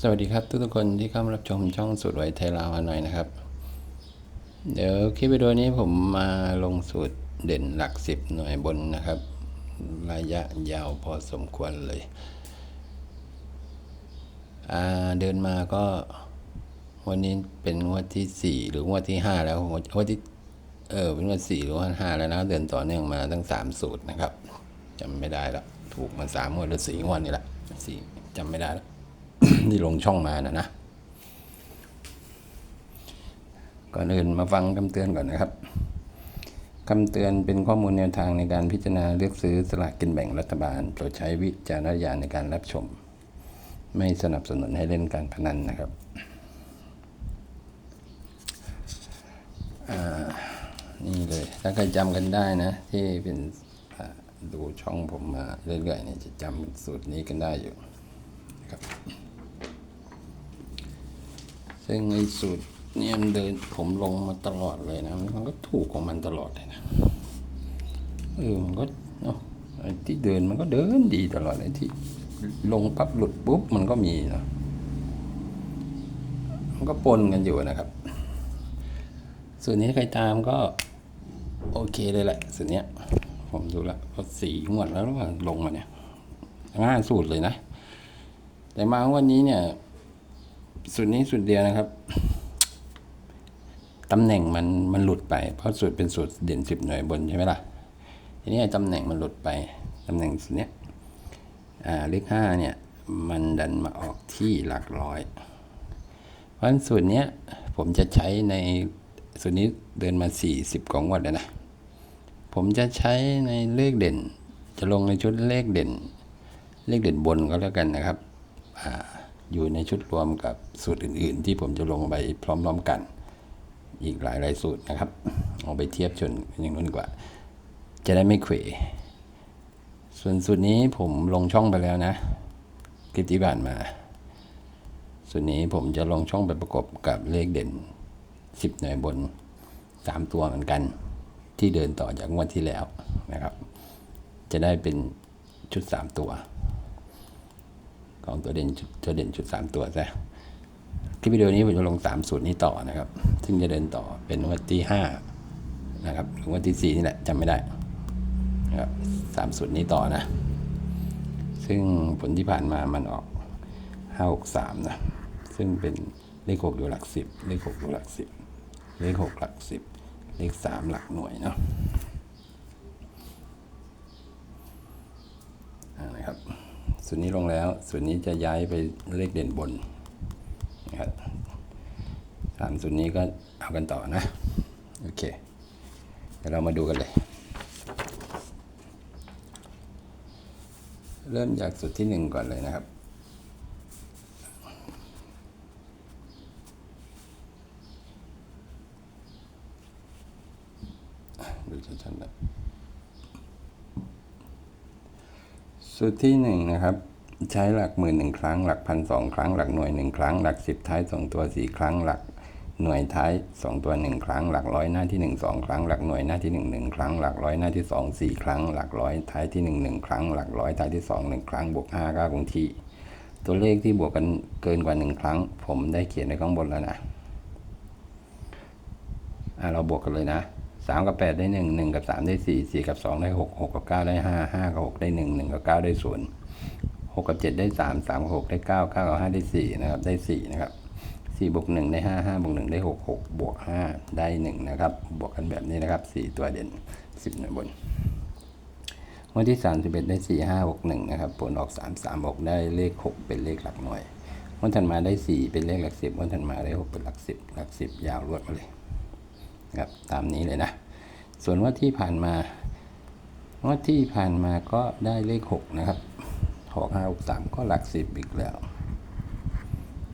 สวัสดีครับทุกทุกๆคนที่เข้ามารับชมช่องสูตรไวไทยลาวหน่อยนะครับ เดี๋ยวคลิปวิดีโอนี้ผมมาลงสูตรเด่นหลักสิบหน่วยบนนะครับ ระยะยาวพอสมควรเลยเดินมาก็วันนี้เป็นงวดที่สี่หรืองวดที่ห้าแล้วงวดที่เออเป็นงวดสี่หรืองวดห้าแล้วนะเดินต่อเนื่องมาตั้งสามสูตรนะครับจำไม่ได้แล้วถูกมาสามงวดหรือสี่งวดนี่แหละสี่จำไม่ได้แล้ว ที่ลงช่องมานะนะ ก่อนอื่นมาฟังคำเตือนก่อนนะครับคำเตือนเป็นข้อมูลแนวทางในการพิจารณาเลือกซื้อสลากกินแบ่งรัฐบาล โปรดใช้วิจารณญาณในการรับชม ไม่สนับสนุนให้เล่นการพนันนะครับ นี่เลย ถ้าใครจำกันได้นะ ที่เป็นดูช่องผมมาเรื่อยๆเนี่ยจะจำสูตรนี้กันได้อยู่ครับ ซึ่งไอ้สูตรเนี่ยมันเดินผมลงมาตลอดเลยนะ มันก็ถูกของมันตลอดเลยนะ เออ มันก็เนาะไอ้ที่เดินมันก็เดินดีตลอดไอ้ที่ลงปั๊บหลุดปุ๊บมันก็มีเนาะมันก็ปนกันอยู่นะครับ ส่วนนี้ใครตามก็โอเคเลยแหละส่วนเนี้ยผมดูและพอสีงวดแล้วว่าลงมาเนี่ยง่ายสูตรเลยนะ แต่มาวันนี้เนี่ย สุดนี้สุดเดียวนะครับตำแหน่งมันมันหลุดไป เพราะสูตรเป็นสูตรเด่นสิบหน่วยบนใช่ไหมล่ะทีนี้ตำแหน่งมันหลุดไปตำแหน่งสุดเนี้ยเลขห้าเนี่ยมันดันมาออกที่หลักร้อย เพราะนั้นสูตรเนี้ยผมจะใช้ในสูตรนี้เดินมาสี่สิบกว่างวดแล้วนะ ผมจะใช้ในเลขเด่น จะลงในชุดเลขเด่น เลขเด่นบนก็แล้วกันนะครับ อยู่ในชุดรวมกับสูตรอื่น ๆ ที่ผมจะลงไปพร้อม ๆ กัน อีกหลายๆสูตรนะครับเอาไปเทียบชนอย่างนู้นกว่า จะได้ไม่เขวส่วนสูตรนี้ผมลงช่องไปแล้วนะคลิปที่ผ่านมา ส่วนนี้ผมจะลงช่องไปประกบกับเลขเด่น 10 หน่วยบน 3 ตัวเหมือนกัน ที่เดินต่อจากงวดที่แล้วนะครับ จะได้เป็นชุด 3 ตัว ของตัวเด่นตัวเด่นชุด 3 ตัวซะคลิปวิดีโอนี้ผมจะลง 3 สูตรนี้ต่อนะครับ ซึ่งจะเดินต่อเป็นวันที่ 5 นะครับหรือวันที่ 4 นี่แหละจำไม่ได้นะครับสามสูตรนี้ต่อนะ ซึ่งผลที่ผ่านมามันออก 563 นะ ซึ่งเป็นเลข 6 อยู่หลัก 10 เลข 6 อยู่หลัก 10 เลข 6 หลัก 10 เลข 3 หลักหน่วยเนาะอ่านะครับ ส่วนนี้ลงแล้ว ส่วนนี้จะย้ายไปเลขเด่นบนนะครับสามส่วนนี้ก็เอากันต่อนะ โอเค เดี๋ยวเรามาดูกันเลย เริ่มจากสุดที่หนึ่งก่อนเลยนะครับดูชัดๆนะ สูตรที่หนึ่งนะครับใช้หลักหมื่นหนึ่งครั้ง หลักพันสองครั้ง หลักหน่วยหนึ่งครั้ง หลักสิบท้ายสองตัวสี่ครั้ง หลักหน่วยท้ายสองตัวหนึ่งครั้ง หลักร้อยหน้าที่หนึ่งสองครั้ง หลักหน่วยหน้าที่หนึ่งหนึ่งครั้ง หลักร้อยหน้าที่สองสี่ครั้ง หลักร้อยท้ายที่หนึ่งหนึ่งครั้ง หลักร้อยท้ายที่สองหนึ่งครั้ง บวกห้าก้าคงที่ ตัวเลขที่บวกกันเกินกว่าหนึ่งครั้ง ผมได้เขียนในข้างบนแล้วนะอะเราบวกกันเลยนะ สามกับแปดได้หนึ่งหนึ่งกับสามได้สี่สี่กับสองได้หกหกกับเก้าได้ห้าห้ากับหกได้หนึ่งหนึ่งกับเก้าได้ศูนย์หกกับเจ็ดได้สามสามกับหกได้เก้าเก้ากับห้าได้สี่นะครับได้สี่นะครับสี่บวกหนึ่งได้ห้าห้าบวกหนึ่งได้หกหกบวกห้าได้หนึ่งนะครับ บวกกันแบบนี้นะครับสี่ตัวเด่นสิบหน่วยบนวันที่สามสิบเอ็ดได้สี่ห้าหกหนึ่งนะครับผลออกสามสามหกได้เลขหกเป็นเลขหลักหน่วยวันถัดมาได้สี่เป็นเลขหลักสิบวันถัดมาได้หกเป็นหลักสิบหลักสิบยาวรวดมาเลย ครับตามนี้เลยนะ ส่วนว่าที่ผ่านมาว่าที่ผ่านมาก็ได้เลขหกนะครับหกห้าหกสามก็หลักสิบอีกแล้ว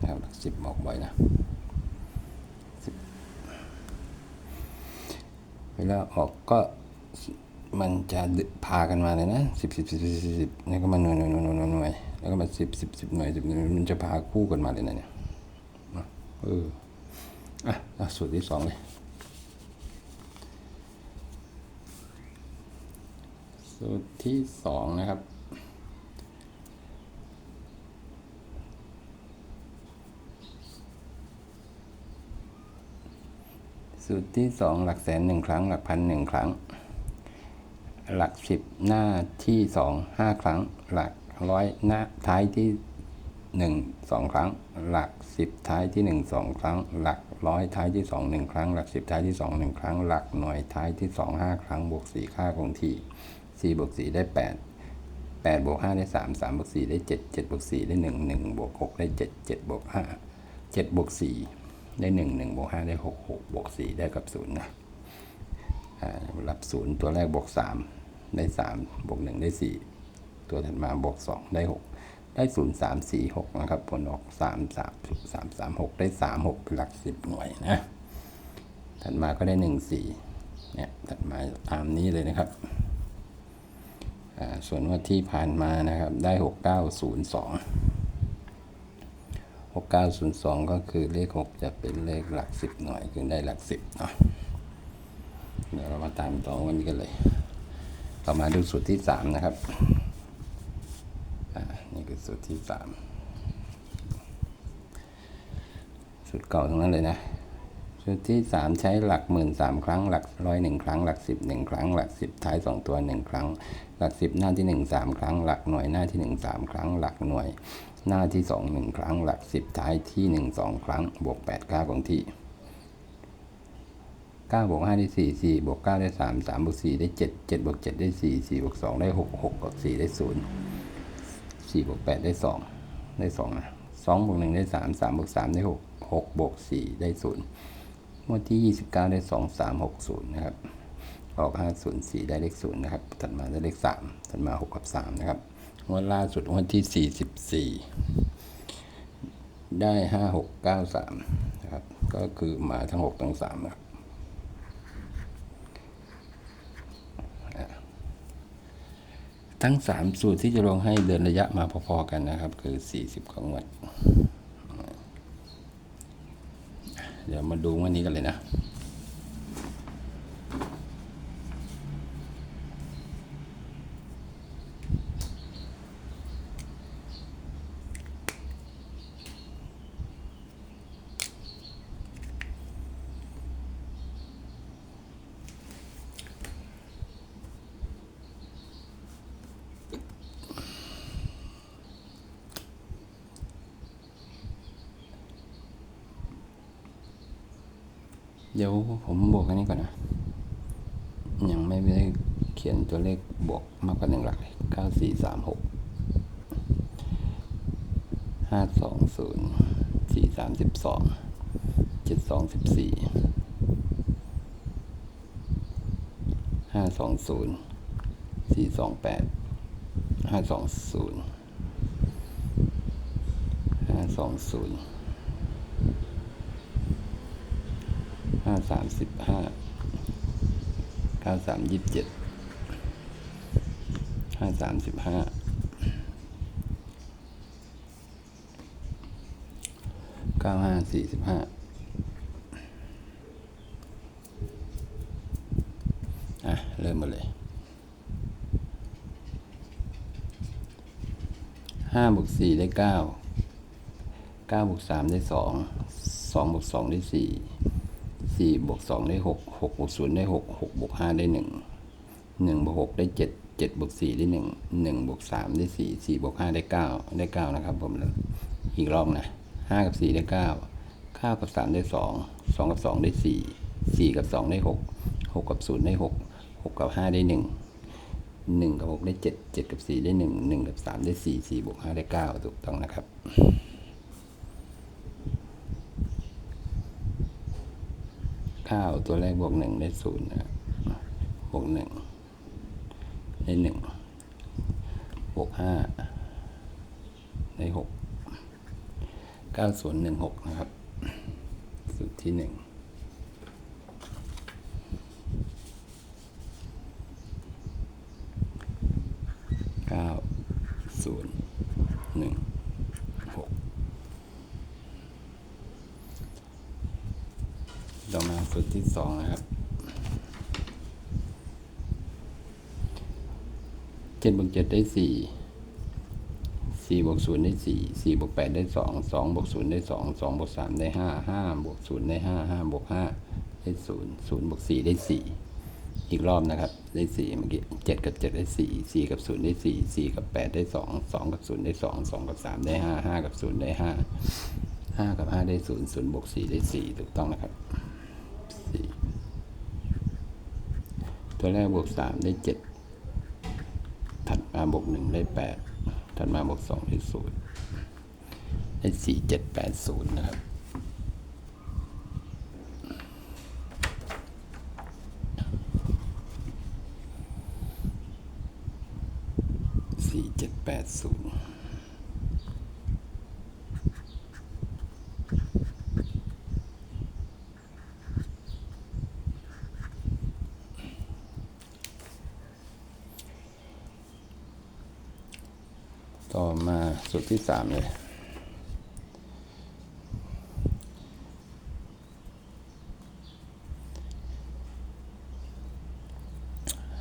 นะครับหลักสิบออกบ่อยนะเวลาออกก็มันจะพากันมาเลยนะสิบสิบสิบสิบสิบแล้วก็มาหน่วยหน่วยหน่วยหน่วยหน่วยวยแล้วก็มาสิบสิบสิบหน่วยสิบหน่วยมันจะพาคู่กันมาเลยนะเนี่ยเอออะอะสูตรที่สองเลย สูตรที่สองนะครับ สูตรที่สองหลักแสนหนึ่งครั้ง หลักพันหนึ่งครั้ง หลักสิบหน้าที่สองห้าครั้ง หลักร้อยหน้าท้ายที่หนึ่งสองครั้ง หลักสิบท้ายที่หนึ่งสองครั้ง หลักร้อยท้ายที่สองหนึ่งครั้ง หลักสิบท้ายที่สองหนึ่งครั้ง หลักหน่วยท้ายที่สองห้าครั้ง บวกสี่ค่าคงที่ สี่บวกสี่ได้แปดแปดบวกห้าได้สามสามบวกสี่ได้เจ็ดเจ็ดบวกสี่ได้หนึ่งหนึ่งบวกหกได้เจ็ดเจ็ดบวกห้าเจ็ดบวกสี่ได้หนึ่งหนึ่งบวกห้าได้หกหกบวกสี่ได้กับศูนย์นะรับศูนย์ตัวแรกบวกสามได้สามบวกหนึ่งได้สี่ตัวถัดมาบวกสองได้หกได้ศูนย์สามสี่หกนะครับ ผลออกสามสามสามสามหกได้สามหกเป็นหลักสิบหน่วยนะ ถัดมาก็ได้หนึ่งสี่เนี่ยถัดมาตามนี้เลยนะครับ ส่วนงว่าที่ผ่านมานะครับได้หกเก้าศูนย์สองหกเก้าศูนย์สองก็คือเลขหกจะเป็นเลขหลักสิบหน่วยคือได้หลักสิบเนาะเดี๋ยวเรามาตามต่อวันนี้กันเลย ต่อมาดูสูตรที่สามนะครับนี่คือสูตรที่สามสูตรเก่าทั้งนั้นเลยนะ สูตรที่สามใช้หลักหมื่นสามครั้ง หลักร้อยหนึ่งครั้ง หลักสิบหนึ่งครั้ง หลักสิบท้ายสองตัวหนึ่งครั้ง หลักสิบหน้าที่หนึ่งสามครั้ง หลักหน่วยหน้าที่หนึ่งสามครั้ง หลักหน่วยหน้าที่สองหนึ่งครั้ง หลักสิบท้ายที่หนึ่งสองครั้ง บวกแปดค่าของที่เก้าบวกห้าได้สี่สี่บวกเก้าได้สามสามบวกสี่ได้เจ็ดเจ็ดบวกเจ็ดได้สี่สี่บวกสองได้หกหกบวกสี่ได้ศูนย์สี่บวกแปดได้สองได้สองนะสองบวกหนึ่งได้สามสามบวกสามได้หกหกบวกสี่ได้ศูนย์ งวดที่ยี่สิบเก้าได้สองสามหกศูนย์นะครับ ออกห้าศูนย์สี่ได้เลขศูนย์นะครับ ถัดมาได้เลขสามถัดมาหกกับสามนะครับ งวดล่าสุดงวดที่สี่สิบสี่ได้ห้าหกเก้าสามนะครับ ก็คือมาทั้งหกทั้งสามนะครับทั้งสามสูตรที่จะลงให้เดินระยะมาพอๆกันนะครับ คือ 40 ของงวัด เดี๋ยวมาดูวันนี้กันเลยนะ เดี๋ยวผมบวกอันนี้ก่อนนะ ยังไม่ได้เขียนตัวเลขบวกมากกว่าหนึ่งหลักเลยเก้าสี่สามหกห้าสองศูนย์สี่สามสิบสองเจ็ดสองสิบสี่ห้าสองศูนย์สี่สองแปดห้าสองศูนย์ห้าสองศูนย์ ห้าสามสิบห้าเก้าสามยี่สิบเจ็ดห้าสามสิบห้าเก้าห้าสี่สิบห้าอะ เริ่มมาเลยห้าบวกสี่ได้เก้าเก้าบวกสามได้สองสองบวกสองได้สี่ สี่บวกสองได้หกหกบวกศูนย์ได้หกหกบวกห้าได้หนึ่งหนึ่งบวกหกได้เจ็ดเจ็ดบวกสี่ได้หนึ่งหนึ่งบวกสามได้สี่สี่บวกห้าได้เก้าได้เก้านะครับผมอีกรอบนะห้ากับสี่ได้เก้าเก้ากับสามได้สองสองกับสองได้สี่สี่กับสองได้หกหกกับศูนย์ได้หกหกกับห้าได้หนึ่งหนึ่งกับหกได้เจ็ดเจ็ดกับสี่ได้หนึ่งหนึ่งกับสามได้สี่สี่บวกห้าได้เก้าถูกต้องนะครับ ข้าวตัวแรกบวกหนึ่งได้ศูนย์นะบวกหนึ่งได้หนึ่งบวกห้าได้หกเก้าศูนย์หนึ่งหกนะครับ สุดที่หนึ่งเก้าศูนย์หนึ่งหก ต่อมาสูตรที่สองนะครับ เจ็ดบวกเจ็ดได้สี่สี่บวกศูนย์ได้สี่สี่บวกแปดได้สองสองบวกศูนย์ได้สองสองบวกสามได้ห้าห้าบวกศูนย์ได้ห้าห้าบวกห้าได้ศูนย์ศูนย์บวกสี่ได้สี่อีกรอบนะครับ ได้สี่เมื่อกี้เจ็ดกับเจ็ดได้สี่สี่กับศูนย์ได้สี่สี่กับแปดได้สองสองกับศูนย์ได้สองสองกับสามได้ห้าห้ากับศูนย์ได้ห้าห้ากับห้าได้ศูนย์ศูนย์บวกสี่ได้สี่ถูกต้องนะครับสี่ตัวแรกบวกสามได้เจ็ด มาบวกหนึ่งได้แปดถัดมาบวกสองได้ศูนย์ได้สี่เจ็ดแปดศูนย์นะครับสี่เจ็ดแปดศูนย์ต่อ มาสูตรที่สามเลย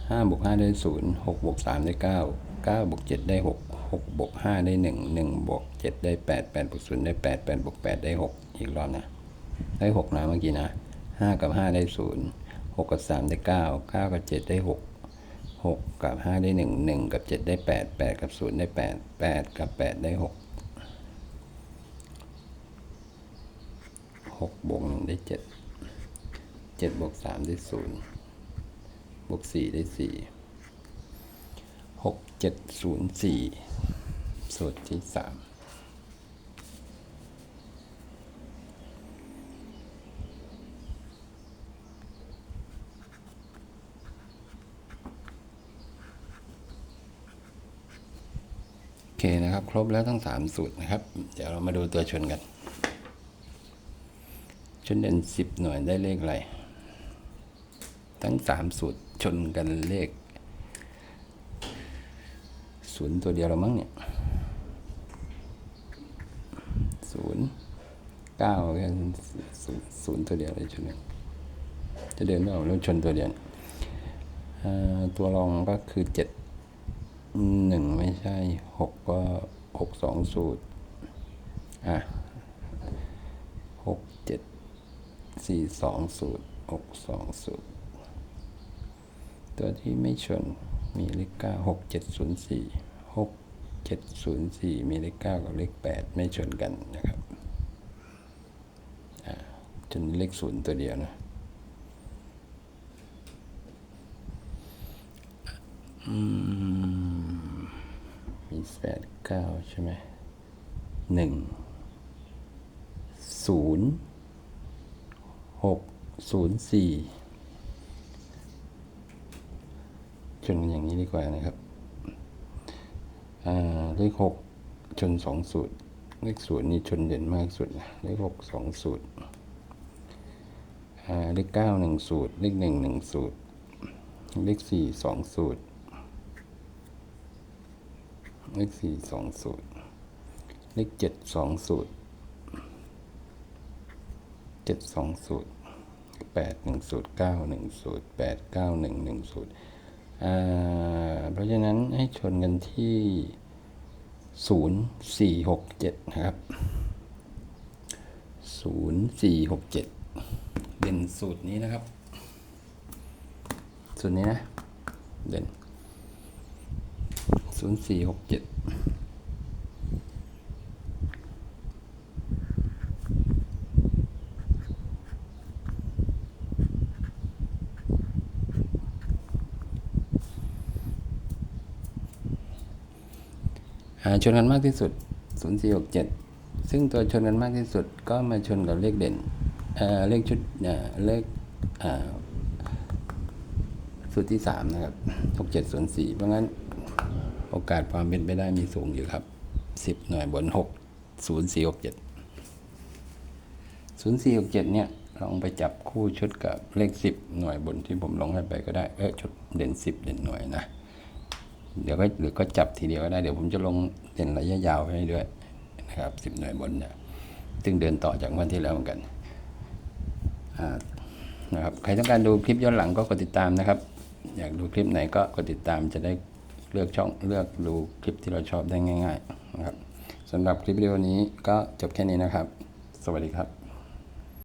ห้าบวกห้าได้ศูนย์หกบวกสามได้เก้าเก้าบวกเจ็ดได้หกหกบวกห้าได้หนึ่งหนึ่งบวกเจ็ดได้แปดแปดบวกศูนย์ได้แปดแปดบวกแปดได้หกอีกรอบนะ ได้หกนะเมื่อกี้นะห้ากับห้าได้ศูนย์หกกับสามได้เก้าเก้ากับเจ็ดได้หก 6 กับ 5 ได้ 1 1 กับ 7 ได้ 8 8 กับ 0 ได้ 8 8 กับ 8 ได้ 6 6บวก1ได้ 7 7บวก3ได้ 0 บวก 4 ได้ 4 6 7 0 4 สูตรที่ 3 เคนะครับ ครบแล้วทั้งสามสูตรนะครับ เดี๋ยวเรามาดูตัวชนกัน ชนเด่นสิบหน่วยได้เลขอะไร ทั้งสามสูตรชนกันเลขศูนย์ตัวเดียวเรามั้งเนี่ยศูนย์เก้ากันศูนย์ศูนย์ตัวเดียวเลยชนกันจะเดินไม่ออกแล้วชนตัวเดียวตัวรองก็คือเจ็ด หนึ่งไม่ใช่หกก็หกสองสูตร อะหกเจ็ดสี่สองสูตรหกสองสูตร ตัวที่ไม่ชนมีเลขเก้าหกเจ็ดศูนย์สี่หกเจ็ดศูนย์สี่มีเลขเก้ากับเลขแปดไม่ชนกันนะครับอ่าจนเลขศูนย์ตัวเดียวนะอืม แปดเก้าใช่ไหมหนึ่งศูนย์หกศูนย์สี่ชนอย่างนี้ดีกว่านะครับเลขหกชนสองสูตร เลขศูนย์นี่ชนเด่นมากสุดนะเลขหกสองสูตรเลขเก้าหนึ่งสูตร เลขหนึ่งหนึ่งสูตร เลขสี่สองสูตร เลขสี่สองสูตร เลขเจ็ดสองสูตรเจ็ดสองสูตรแปดหนึ่งสูตรเก้าหนึ่งสูตรแปดเก้าหนึ่งหนึ่งสูตรอ่าเพราะฉะนั้นให้ชนกันที่ศูนย์สี่หกเจ็ดนะครับศูนย์สี่หกเจ็ดเด่นสูตรนี้นะครับ สูตรนี้นะ เด่น ศูนย์สี่หกเจ็ดอ่าชนกันมากที่สุด 0467 ซึ่งตัวชนกันมากที่สุดก็มาชนกับเลขเด่นเเลขชุดเเลขสูตรที่ 3 นะครับ 6704 เพราะงั้น โอกาสความเป็นไปได้มีสูงอยู่ครับ 10 หน่วยบน 6 0467 0467 เนี่ยลองไปจับคู่ชุดกับเลข 10 หน่วยบนที่ผมลงให้ไปก็ได้ เออชุดเด่น 10 เด่นหน่วยนะ เดี๋ยวก็หรือก็จับทีเดียวก็ได้ เดี๋ยวผมจะลงเด่นระยะยาวให้ด้วยนะครับสิบหน่วยบนเนี่ยซึ่งเดินต่อจากวันที่แล้วเหมือนกันนะครับ ใครต้องการดูคลิปย้อนหลังก็กดติดตามนะครับ อยากดูคลิปไหนก็กดติดตามจะได้ เลือกช่องเลือกดูคลิปที่เราชอบได้ง่าย ๆ นะครับสำหรับคลิปวิดีโอนี้ก็จบแค่นี้นะครับ สวัสดีครับ